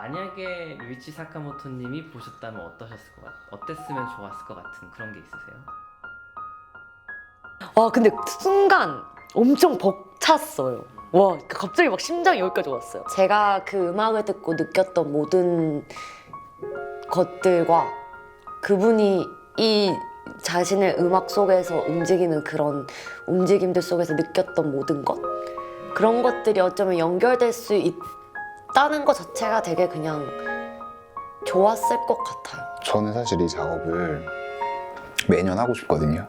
만약에 유이치 사카모토님이 보셨다면 어떠셨을 것 같, 어땠으면 좋았을 것 같은 그런 게 있으세요? 와 근데 순간 엄청 벅찼어요. 와 갑자기 막 심장이 여기까지 왔어요. 제가 그 음악을 듣고 느꼈던 모든 것들과 그분이 이 자신의 음악 속에서 움직이는 그런 움직임들 속에서 느꼈던 모든 것 그런 것들이 어쩌면 연결될 수 있 다는 것 자체가 되게 그냥 좋았을 것 같아요. 저는 사실 이 작업을 매년 하고 싶거든요.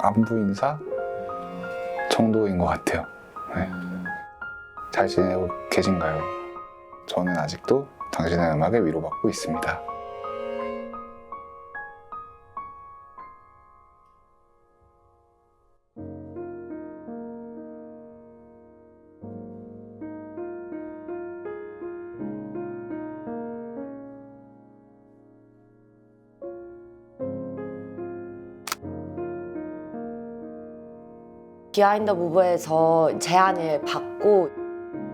안부 인사 정도인 것 같아요. 네. 잘 지내고 계신가요? 저는 아직도 당신의 음악에 위로받고 있습니다. 비하인드 무브에서 제안을 받고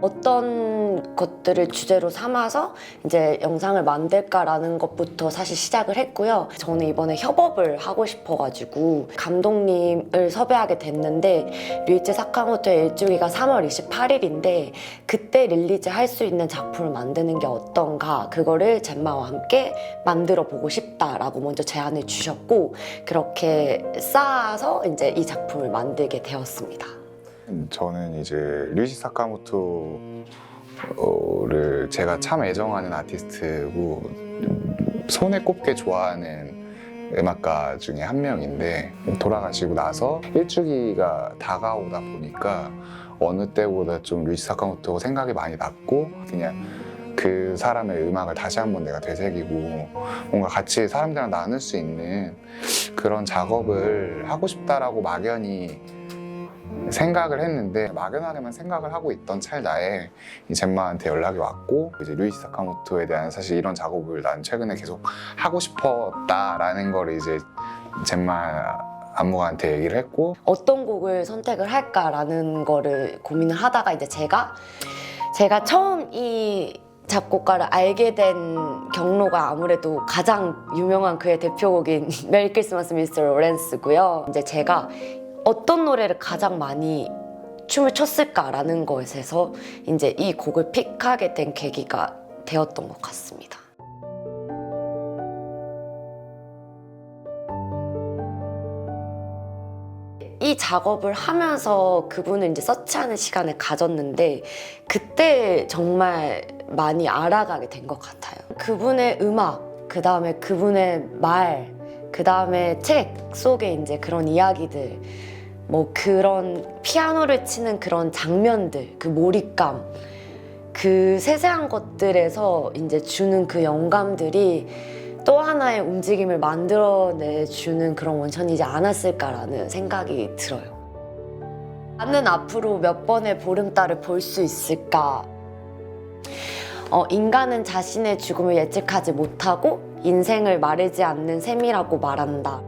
어떤 것들을 주제로 삼아서 이제 영상을 만들까라는 것부터 사실 시작을 했고요. 저는 이번에 협업을 하고 싶어가지고 감독님을 섭외하게 됐는데 류이치 사카모토의 일주기가 3월 28일인데 그때 릴리즈 할 수 있는 작품을 만드는 게 어떤가 그거를 젠마와 함께 만들어 보고 싶다라고 먼저 제안을 주셨고 그렇게 쌓아서 이제 이 작품을 만들게 되었습니다. 저는 이제 류시 사카모토를 제가 참 애정하는 아티스트고 손에 꼽게 좋아하는 음악가 중에 한 명인데 돌아가시고 나서 일주기가 다가오다 보니까 어느 때보다 좀 류시 사카모토 생각이 많이 났고 그냥 그 사람의 음악을 다시 한번 내가 되새기고 뭔가 같이 사람들이랑 나눌 수 있는 그런 작업을 하고 싶다라고 막연히 생각을 했는데 막연하게만 생각을 하고 있던 찰나에 이 젠마한테 연락이 왔고 이제 루이시 사카모토에 대한 사실 이런 작업을 난 최근에 계속 하고 싶었다라는 걸 이제 젠마 안무가한테 얘기를 했고 어떤 곡을 선택을 할까라는 거를 고민을 하다가 이제 제가 제가 처음 이 작곡가를 알게 된 경로가 아무래도 가장 유명한 그의 대표곡인 메리 크리스마스 미스터 로렌스고요. 이제 제가 어떤 노래를 가장 많이 춤을 췄을까라는 것에서 이제 이 곡을 픽하게 된 계기가 되었던 것 같습니다. 이 작업을 하면서 그분을 이제 서치하는 시간을 가졌는데 그때 정말 많이 알아가게 된 것 같아요. 그분의 음악, 그 다음에 그분의 말, 그 다음에 책 속에 이제 그런 이야기들, 뭐 그런 피아노를 치는 그런 장면들, 그 몰입감, 그 세세한 것들에서 이제 주는 그 영감들이 또 하나의 움직임을 만들어내 주는 그런 원천이지 않았을까라는 생각이 들어요. 나는 앞으로 몇 번의 보름달을 볼 수 있을까? 어, 인간은 자신의 죽음을 예측하지 못하고 인생을 마르지 않는 셈이라고 말한다.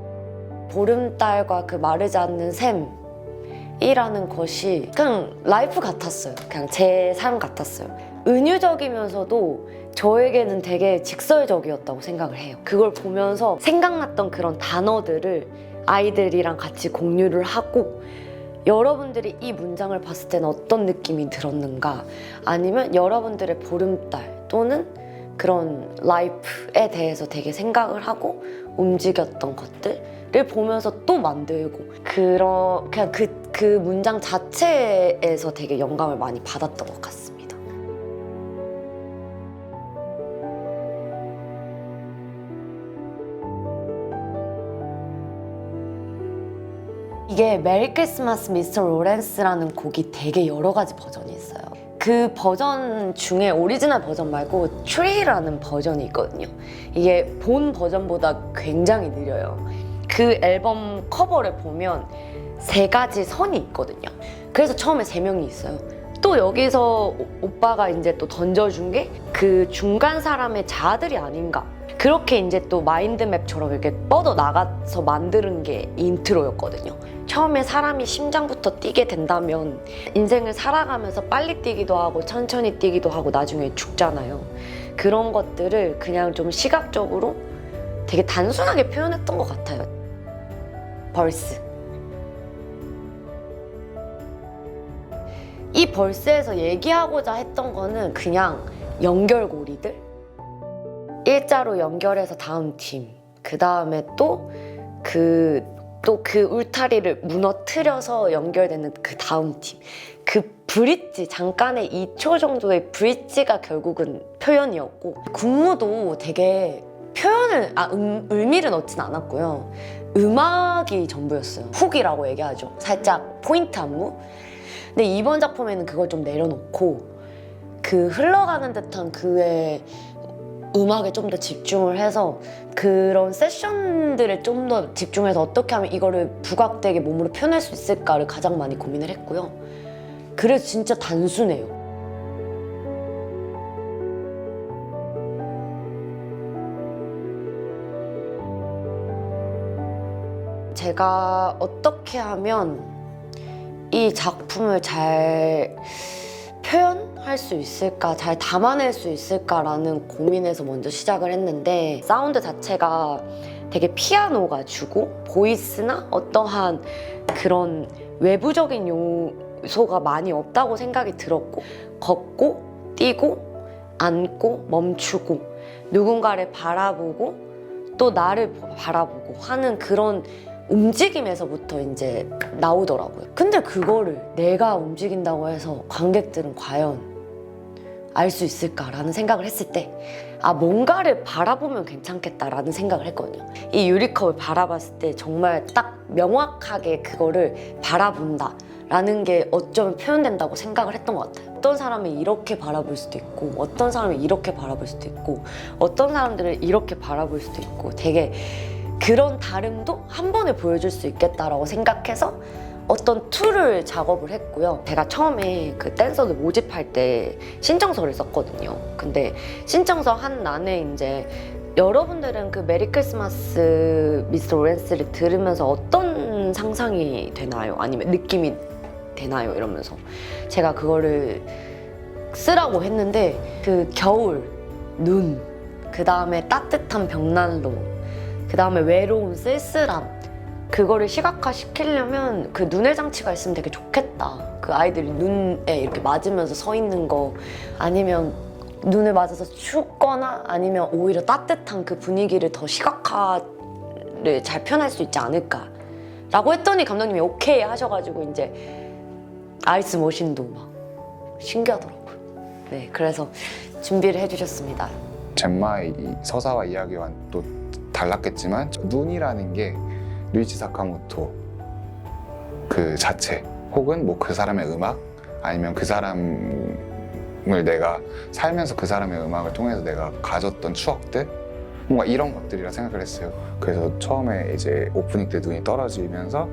보름달과 그 마르지 않는 셈이라는 것이 그냥 라이프 같았어요. 그냥 제 삶 같았어요. 은유적이면서도 저에게는 되게 직설적이었다고 생각을 해요. 그걸 보면서 생각났던 그런 단어들을 아이들이랑 같이 공유를 하고 여러분들이 이 문장을 봤을 때는 어떤 느낌이 들었는가 아니면 여러분들의 보름달 또는 그런 라이프에 대해서 되게 생각을 하고 움직였던 것들 을 보면서 또 만들고 그런 그냥 그, 그 문장 자체에서 되게 영감을 많이 받았던 것 같습니다. 이게 메리 크리스마스 미스터 로렌스라는 곡이 되게 여러 가지 버전이 있어요. 그 버전 중에 오리지널 버전 말고 트리라는 버전이 있거든요. 이게 본 버전보다 굉장히 느려요. 그 앨범 커버를 보면 세 가지 선이 있거든요. 그래서 처음에 세 명이 있어요. 또 여기서 오- 오빠가 이제 또 던져준 게 그 중간 사람의 자아들이 아닌가. 그렇게 이제 또 마인드맵처럼 이렇게 뻗어 나가서 만드는 게 인트로였거든요. 처음에 사람이 심장부터 뛰게 된다면 인생을 살아가면서 빨리 뛰기도 하고 천천히 뛰기도 하고 나중에 죽잖아요. 그런 것들을 그냥 좀 시각적으로 되게 단순하게 표현했던 것 같아요. 벌스. 이 벌스에서 얘기하고자 했던 거는 그냥 연결고리들. 일자로 연결해서 다음 팀. 그 다음에 또 그, 또 그 울타리를 무너뜨려서 연결되는 그 다음 팀. 그 브릿지, 잠깐의 2초 정도의 브릿지가 결국은 표현이었고, 군무도 되게 표현을, 아, 음, 의미를 넣진 않았고요. 음악이 전부였어요. 훅이라고 얘기하죠. 살짝 포인트 안무. 근데 이번 작품에는 그걸 좀 내려놓고, 그 흘러가는 듯한 그의 음악에 좀 더 집중을 해서 그런 세션들에 좀더 집중해서 어떻게 하면 이거를 부각되게 몸으로 표현할 수 있을까를 가장 많이 고민을 했고요. 그래서 진짜 단순해요. 제가 어떻게 하면 이 작품을 잘 표현할 수 있을까, 잘 담아낼 수 있을까라는 고민에서 먼저 시작을 했는데 사운드 자체가 되게 피아노가 주고 보이스나 어떠한 그런 외부적인 요소가 많이 없다고 생각이 들었고 걷고 뛰고 앉고 멈추고 누군가를 바라보고 또 나를 바라보고 하는 그런 움직임에서부터 이제 나오더라고요. 근데 그거를 내가 움직인다고 해서 관객들은 과연 알 수 있을까라는 생각을 했을 때, 아, 뭔가를 바라보면 괜찮겠다라는 생각을 했거든요. 이 유리컵을 바라봤을 때 정말 딱 명확하게 그거를 바라본다 라는 게 어쩌면 표현된다고 생각을 했던 것 같아요. 어떤 사람이 이렇게 바라볼 수도 있고, 어떤 사람이 이렇게 바라볼 수도 있고, 어떤 사람들을 이렇게 바라볼 수도 있고, 되게 그런 다름도 한 번에 보여줄 수 있겠다라고 생각해서 어떤 툴을 작업을 했고요. 제가 처음에 그 댄서들 모집할 때 신청서를 썼거든요. 근데 신청서 한 난에 이제 여러분들은 그 메리 크리스마스 미스 로렌스를 들으면서 어떤 상상이 되나요? 아니면 느낌이 되나요? 이러면서 제가 그거를 쓰라고 했는데 그 겨울, 눈, 그 다음에 따뜻한 벽난로, 그 다음에 외로운 쓸쓸함. 그거를 시각화 시키려면 그 눈의 장치가 있으면 되게 좋겠다. 그 아이들이 눈에 이렇게 맞으면서 서 있는 거. 아니면 눈을 맞아서 춥거나 아니면 오히려 따뜻한 그 분위기를 더 시각화를 잘 표현할 수 있지 않을까. 라고 했더니 감독님이 오케이 하셔가지고 이제 아이스 머신도 막 신기하더라고요. 네 그래서 준비를 해주셨습니다. 젠마의 이 서사와 이야기와 또 달랐겠지만 저 눈이라는 게 류이치 사카모토 그 자체 혹은 뭐 그 사람의 음악 아니면 그 사람을 내가 살면서 그 사람의 음악을 통해서 내가 가졌던 추억들 뭔가 이런 것들이라 생각을 했어요. 그래서 처음에 이제 오프닝 때 눈이 떨어지면서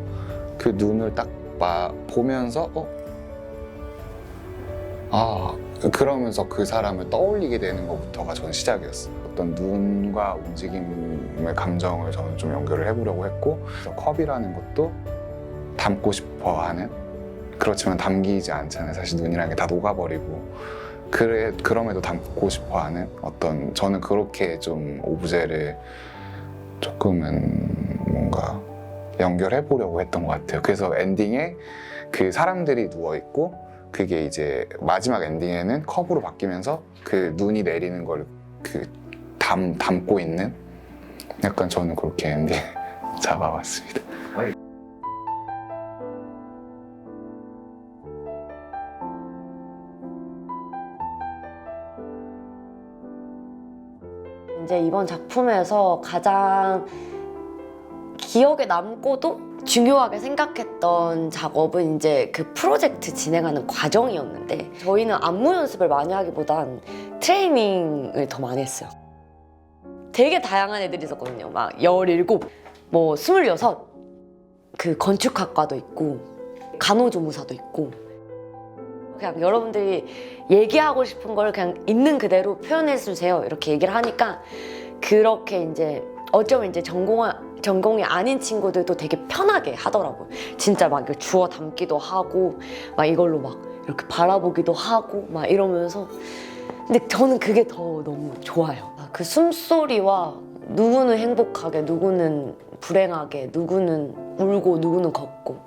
그 눈을 딱 봐, 보면서 어? 아 그러면서 그 사람을 떠올리게 되는 것부터가 저는 시작이었어요. 어떤 눈과 움직임의 감정을 저는 좀 연결을 해보려고 했고 컵이라는 것도 담고 싶어 하는 그렇지만 담기지 않잖아요. 사실 눈이라는 게 다 녹아버리고 그래 그럼에도 담고 싶어 하는 어떤 저는 그렇게 좀 오브제를 조금은 뭔가 연결해 보려고 했던 것 같아요. 그래서 엔딩에 그 사람들이 누워 있고 그게 이제 마지막 엔딩에는 컵으로 바뀌면서 그 눈이 내리는 걸그 담, 담고 있는 약간 저는 그렇게 엔딩 잡아봤습니다. 이제 이번 작품에서 가장 기억에 남고도 중요하게 생각했던 작업은 이제 그 프로젝트 진행하는 과정이었는데 저희는 안무 연습을 많이 하기보단 트레이닝을 더 많이 했어요. 되게 다양한 애들이 있었거든요. 막 17, 뭐 26, 그 건축학과도 있고 간호조무사도 있고 그냥 여러분들이 얘기하고 싶은 걸 그냥 있는 그대로 표현해 주세요. 이렇게 얘기를 하니까 그렇게 이제 어쩌면 이제 전공 전공이 아닌 친구들도 되게 편하게 하더라고요. 진짜 막 주워 담기도 하고 막 이걸로 막 이렇게 바라보기도 하고 막 이러면서 근데 저는 그게 더 너무 좋아요. 아, 그 숨소리와 누구는 행복하게, 누구는 불행하게, 누구는 울고, 누구는 걷고.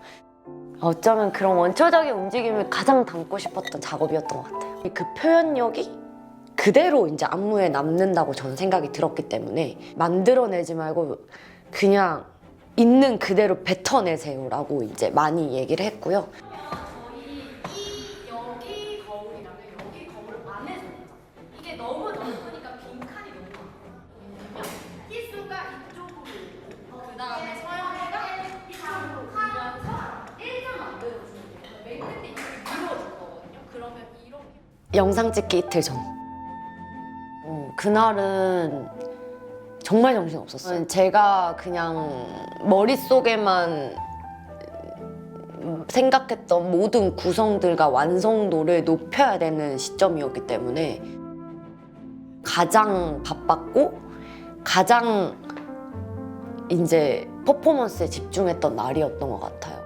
어쩌면 그런 원초적인 움직임을 가장 담고 싶었던 작업이었던 것 같아요. 그 표현력이 그대로 이제 안무에 남는다고 저는 생각이 들었기 때문에 만들어내지 말고 그냥 있는 그대로 뱉어내세요라고 이제 많이 얘기를 했고요. 저희 이 여기 거울이라면 여기 거울 안에서 이게 너무 넓으니까 빈칸이 너무 많아요. 희수가 이쪽으로 그 다음에 서영이가 이쪽으로 가면서 1점 만들어주는 거예요. 맨 끝에 이렇게 밀어줄 거거든요. 그러면 이렇게 영상 찍기 이틀 전. 어, 그날은 정말 정신 없었어요. 제가 그냥 머릿속에만 생각했던 모든 구성들과 완성도를 높여야 되는 시점이었기 때문에 가장 바빴고 가장 이제 퍼포먼스에 집중했던 날이었던 것 같아요.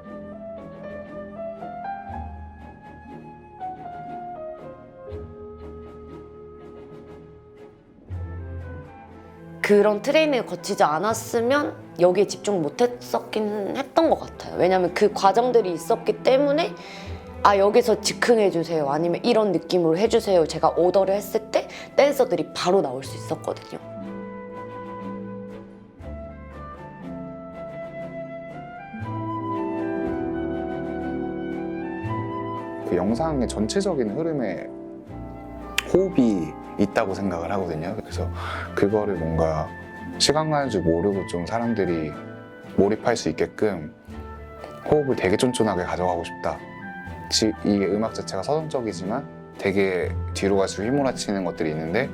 그런 트레이닝을 거치지 않았으면 여기에 집중 못했었긴 했던 것 같아요. 왜냐하면 그 과정들이 있었기 때문에 아 여기서 즉흥해 주세요 아니면 이런 느낌으로 해주세요 제가 오더를 했을 때 댄서들이 바로 나올 수 있었거든요. 그 영상의 전체적인 흐름에 호흡이 있다고 생각을 하거든요. 그래서 그거를 뭔가 시간 가는 줄 모르고 좀 사람들이 몰입할 수 있게끔 호흡을 되게 쫀쫀하게 가져가고 싶다. 지- 이게 음악 자체가 서정적이지만 되게 뒤로 갈수록 휘몰아치는 것들이 있는데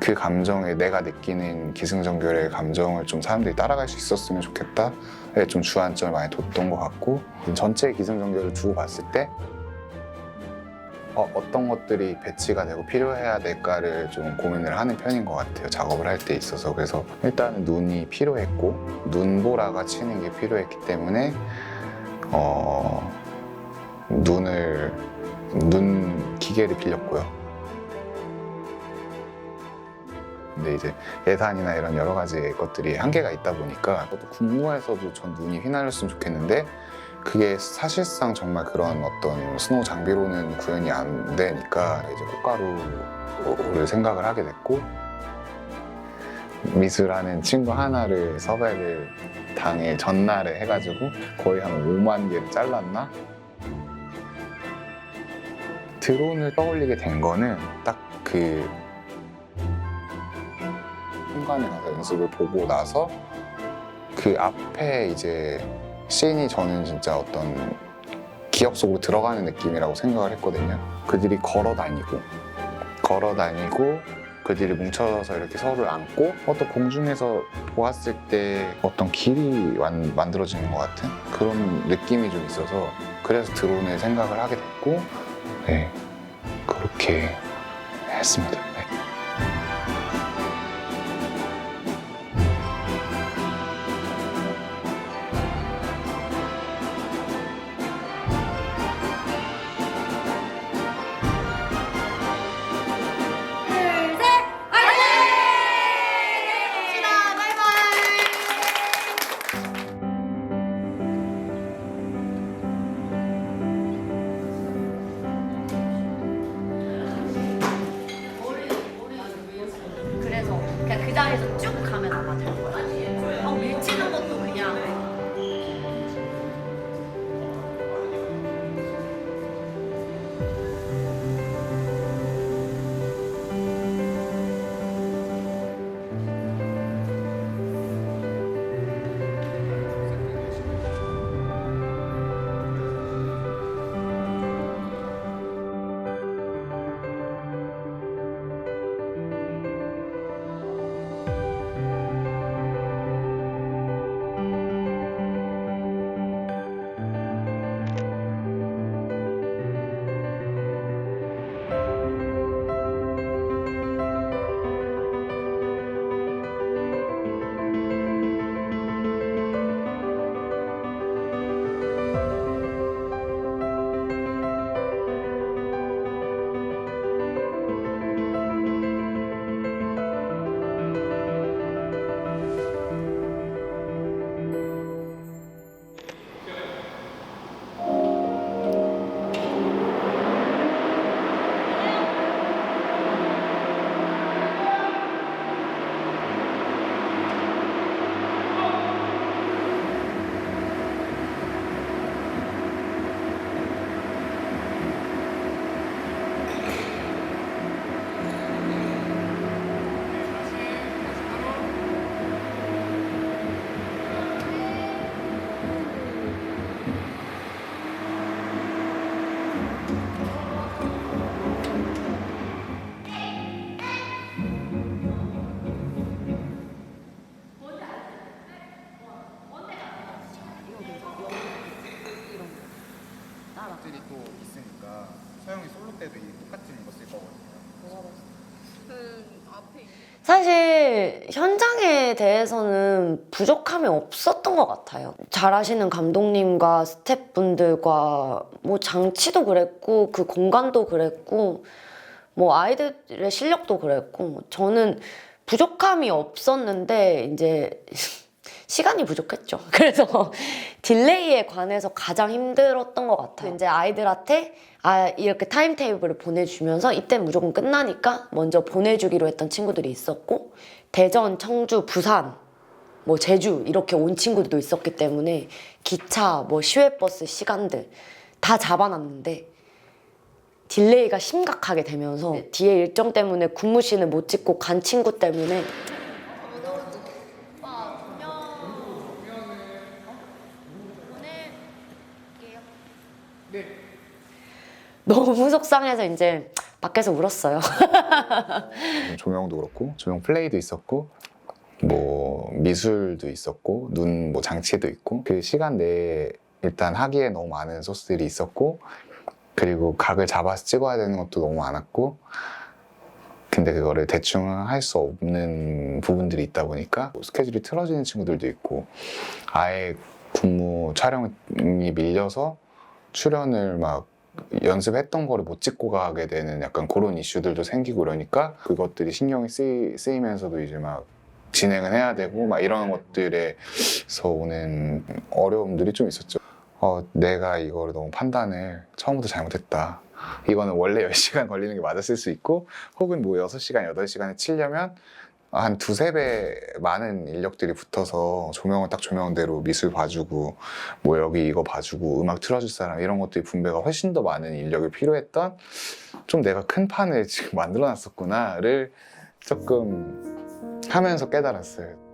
그 감정에 내가 느끼는 기승전결의 감정을 좀 사람들이 따라갈 수 있었으면 좋겠다에 좀 주안점을 많이 뒀던 것 같고 전체 기승전결을 두고 봤을 때 어, 어떤 것들이 배치가 되고 필요해야 될까를 좀 고민을 하는 편인 것 같아요. 작업을 할 때 있어서. 그래서 일단은 눈이 필요했고, 눈보라가 치는 게 필요했기 때문에, 어, 눈을, 눈 기계를 빌렸고요. 근데 이제 예산이나 이런 여러 가지 것들이 한계가 있다 보니까 저도 궁금해서도 전 눈이 휘날렸으면 좋겠는데 그게 사실상 정말 그런 어떤 스노우 장비로는 구현이 안 되니까 이제 꽃가루를 생각을 하게 됐고 미술하는 친구 하나를 섭외를 당일 전날에 해가지고 거의 한 5만 개를 잘랐나? 드론을 떠올리게 된 거는 딱 그 순간에 가서 연습을 보고 나서 그 앞에 이제 씬이 저는 진짜 어떤 기억 속으로 들어가는 느낌이라고 생각을 했거든요. 그들이 걸어 다니고, 걸어 다니고, 그들이 뭉쳐서 이렇게 서로를 안고, 어떤 공중에서 보았을 때 어떤 길이 완- 만들어지는 것 같은 그런 느낌이 좀 있어서, 그래서 드론을 생각을 하게 됐고, 네, 그렇게 했습니다. 그 자리에서 쭉 대해서는 부족함이 없었던 것 같아요. 잘하시는 감독님과 스태프분들과 뭐 장치도 그랬고 그 공간도 그랬고 뭐 아이들의 실력도 그랬고 저는 부족함이 없었는데 이제 시간이 부족했죠. 그래서 딜레이에 관해서 가장 힘들었던 것 같아요. 이제 아이들한테 아 이렇게 타임 테이블을 보내주면서 이때 무조건 끝나니까 먼저 보내주기로 했던 친구들이 있었고 대전, 청주, 부산, 뭐 제주 이렇게 온 친구들도 있었기 때문에 기차, 뭐 시외버스 시간들 다 잡아놨는데 딜레이가 심각하게 되면서 뒤에 일정 때문에 군무신을 못 찍고 간 친구 때문에 보낼게요. 너무 속상해서 이제 밖에서 울었어요. 조명도 그렇고 조명 플레이도 있었고 뭐 미술도 있었고 눈 뭐 장치도 있고 그 시간 내에 일단 하기에 너무 많은 소스들이 있었고 그리고 각을 잡아서 찍어야 되는 것도 너무 많았고 근데 그거를 대충 할 수 없는 부분들이 있다 보니까 스케줄이 틀어지는 친구들도 있고 아예 군무 촬영이 밀려서 출연을 막 연습했던 거를 못 찍고 가게 되는 약간 그런 이슈들도 생기고 그러니까 그것들이 신경이 쓰이, 쓰이면서도 이제 막 진행을 해야 되고 막 이런 것들에서 오는 어려움들이 좀 있었죠. 어, 내가 이거를 너무 판단을 처음부터 잘못했다. 이거는 원래 10시간 걸리는 게 맞았을 수 있고 혹은 뭐 6시간, 8시간에 치려면 한 두세 배 많은 인력들이 붙어서 조명은 딱 조명대로 미술 봐주고 뭐 여기 이거 봐주고 음악 틀어줄 사람 이런 것들이 분배가 훨씬 더 많은 인력이 필요했던 좀 내가 큰 판을 지금 만들어 놨었구나를 조금 하면서 깨달았어요.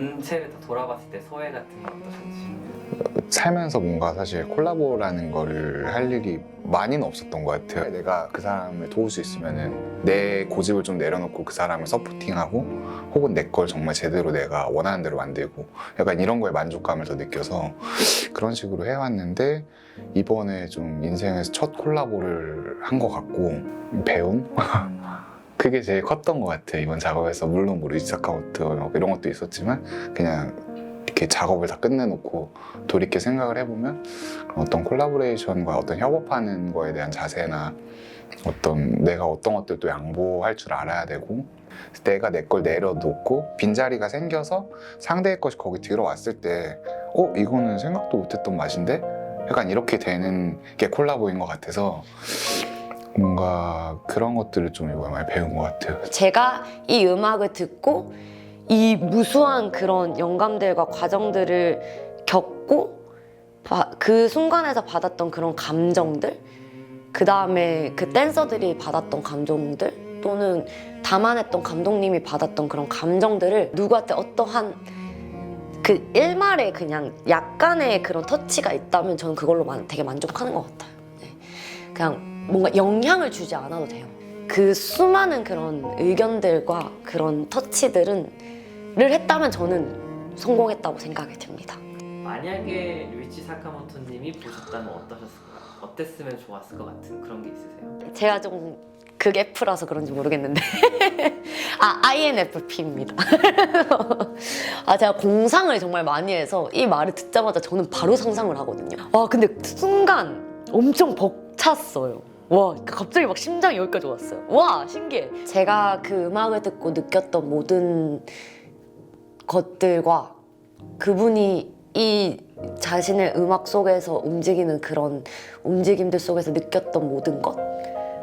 전체를 다 돌아봤을 때 소회 같은 건 어떠셨는지 살면서 뭔가 사실 콜라보라는 거를 할 일이 많이는 없었던 것 같아요. 내가 그 사람을 도울 수 있으면은 내 고집을 좀 내려놓고 그 사람을 서포팅하고 혹은 내 걸 정말 제대로 내가 원하는 대로 만들고 약간 이런 거에 만족감을 더 느껴서 그런 식으로 해왔는데 이번에 좀 인생에서 첫 콜라보를 한 것 같고 배움? 그게 제일 컸던 것 같아요. 이번 작업에서 물론 뭐 리스타카우트 뭐 이런 것도 있었지만 그냥 이렇게 작업을 다 끝내놓고 돌이켜 생각을 해보면 어떤 콜라보레이션과 어떤 협업하는 거에 대한 자세나 어떤 내가 어떤 것들도 양보할 줄 알아야 되고 내가 내 걸 내려놓고 빈자리가 생겨서 상대의 것이 거기 들어왔을 때 어? 이거는 생각도 못했던 맛인데? 약간 이렇게 되는 게 콜라보인 것 같아서 뭔가 그런 것들을 좀 이번에 많이 배운 것 같아요. 제가 이 음악을 듣고 이 무수한 그런 영감들과 과정들을 겪고 바- 그 순간에서 받았던 그런 감정들 그 다음에 그 댄서들이 받았던 감정들 또는 담아냈던 감독님이 받았던 그런 감정들을 누구한테 어떠한 그 일말에 그냥 약간의 그런 터치가 있다면 저는 그걸로 만- 되게 만족하는 것 같아요. 네. 그냥 뭔가 영향을 주지 않아도 돼요. 그 수많은 그런 의견들과 그런 터치들은 를 했다면 저는 성공했다고 생각이 듭니다. 만약에 류이치 사카모토님이 보셨다면 어떠셨을 것 같아요? 어땠으면 좋았을 것 같은 그런 게 있으세요? 제가 좀 극F라서 그런지 모르겠는데 아 INFP입니다. 아 제가 공상을 정말 많이 해서 이 말을 듣자마자 저는 바로 상상을 하거든요. 와 근데 순간 엄청 벅찼어요. 와 갑자기 막 심장이 여기까지 왔어요. 와 신기해. 제가 그 음악을 듣고 느꼈던 모든 것들과 그분이 이 자신의 음악 속에서 움직이는 그런 움직임들 속에서 느꼈던 모든 것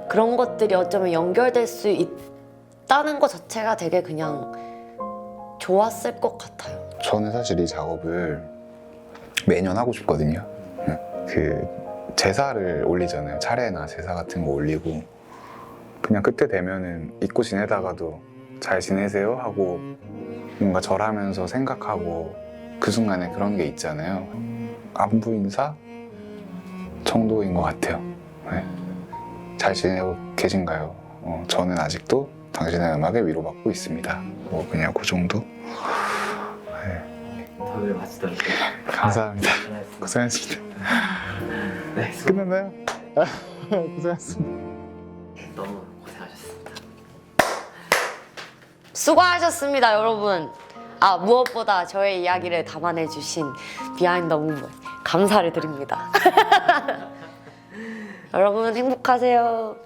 그런 것들이 어쩌면 연결될 수 있다는 것 자체가 되게 그냥 좋았을 것 같아요. 저는 사실 이 작업을 매년 하고 싶거든요. 그 제사를 올리잖아요. 차례나 제사 같은 거 올리고 그냥 그때 되면은 잊고 지내다가도 잘 지내세요 하고 뭔가 절하면서 생각하고 그 순간에 그런 게 있잖아요. 안부 인사 정도인 것 같아요. 네. 잘 지내고 계신가요? 어, 저는 아직도 당신의 음악에 위로받고 있습니다. 뭐 그냥 그 정도. 다들 마치도록 감사합니다. 아, 고생하셨습니다. 네, 수고 끝났나요? 고생하셨습니다. 너무 고생하셨습니다. 수고하셨습니다, 여러분. 아, 무엇보다 저의 이야기를 담아내주신 비하인드 무먼 감사를 드립니다. 여러분 행복하세요.